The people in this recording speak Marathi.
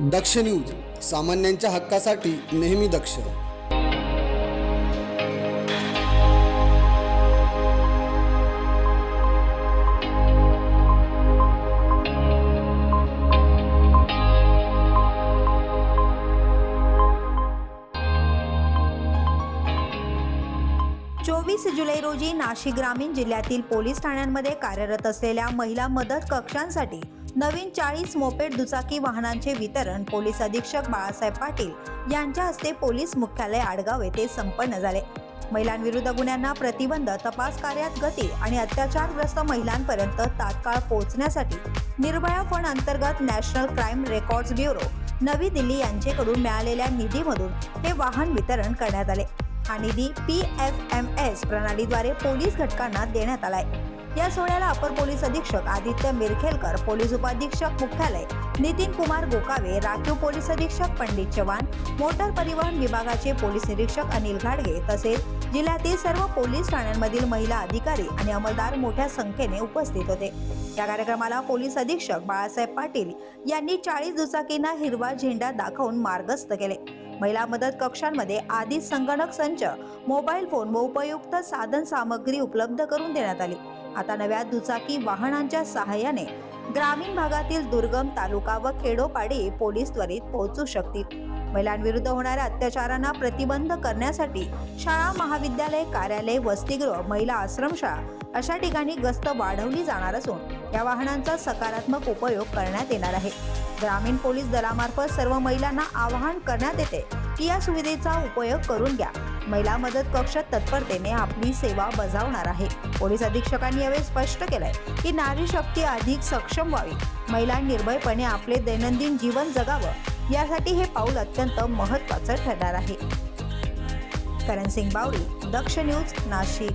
दक्ष न्यूज सामान्यांच्या हक्कासाठी नेहमी दक्ष. चोवीस जुलै रोजी नाशिक ग्रामीण जिल्ह्यातील पोलीस ठाण्यांमध्ये कार्यरत असलेल्या महिला मदत कक्षांसाठी नवीन चाळीस मोपेड दुचाकी वाहनांचे वितरण पोलीस अधीक्षक बाळासाहेब पाटील यांच्या हस्ते पोलीस मुख्यालय आडगाव येथे संपन्न झाले. महिलांविरुद्ध गुन्ह्यांना प्रतिबंध तपास कार्यात गती आणि अत्याचारग्रस्त महिलांपर्यंत तात्काळ पोहोचण्यासाठी निर्भया फंड अंतर्गत नॅशनल क्राईम रेकॉर्ड्स ब्युरो नवी दिल्ली यांचेकडून मिळालेल्या निधीमधून हे वाहन वितरण करण्यात आले. हा निधी पी एफ एम एस प्रणालीद्वारे पोलीस घटकांना देण्यात आलाय. या सोहळ्याला अपर पोलीस अधीक्षक आदित्य मिरखेलकर पोलीस उपाधीक्षक मुख्यालय नितीन कुमार गोकावे राखीव पोलीस अधीक्षक पंडित चव्हाण मोटार परिवहन विभागाचे पोलीस निरीक्षक अनिल घाडगे तसेच जिल्ह्यातील सर्व पोलीस ठाण्यांमधील महिला अधिकारी आणि अंमलदार मोठ्या संख्येने उपस्थित होते. या कार्यक्रमाला पोलीस अधीक्षक बाळासाहेब पाटील यांनी चाळीस दुचाकींना हिरवा झेंडा दाखवून मार्गस्थ केले. महिला मदत कक्षांमध्ये आधी संगणक संच मोबाईल फोन व उपयुक्त साधन सामग्री उपलब्ध करून देण्यात आली. आता नव्या दुचाकी वाहनांच्या सहाय्याने ग्रामीण भागातील दुर्गम तालुका व खेडोपाडी पोलीस त्वरित पोहोचू शकतील. महिलांविरुद्ध होणाऱ्या अत्याचारांना प्रतिबंध करण्यासाठी शाळा महाविद्यालय कार्यालय वसतिगृह महिला आश्रमशाळा अशा ठिकाणी गस्त वाढवली जाणार असून या वाहनांचा सकारात्मक उपयोग करण्यात येणार आहे. ग्रामीण पोलीस दलामार्फत सर्व महिलांना आवाहन करण्यात येते. की या सुविधेचा उपयोग करून घ्या. महिला मदत कक्ष तत्परतेने आपली सेवा बजावणार आहे. पोलीस अधीक्षकांनी यावेळी स्पष्ट केलंय की नारी शक्ती अधिक सक्षम व्हावी. महिला निर्भयपणे आपले दैनंदिन जीवन जगावं यासाठी हे पाऊल अत्यंत महत्त्वाचं ठरणार आहे. करण सिंग बावरी दक्ष न्यूज नाशिक.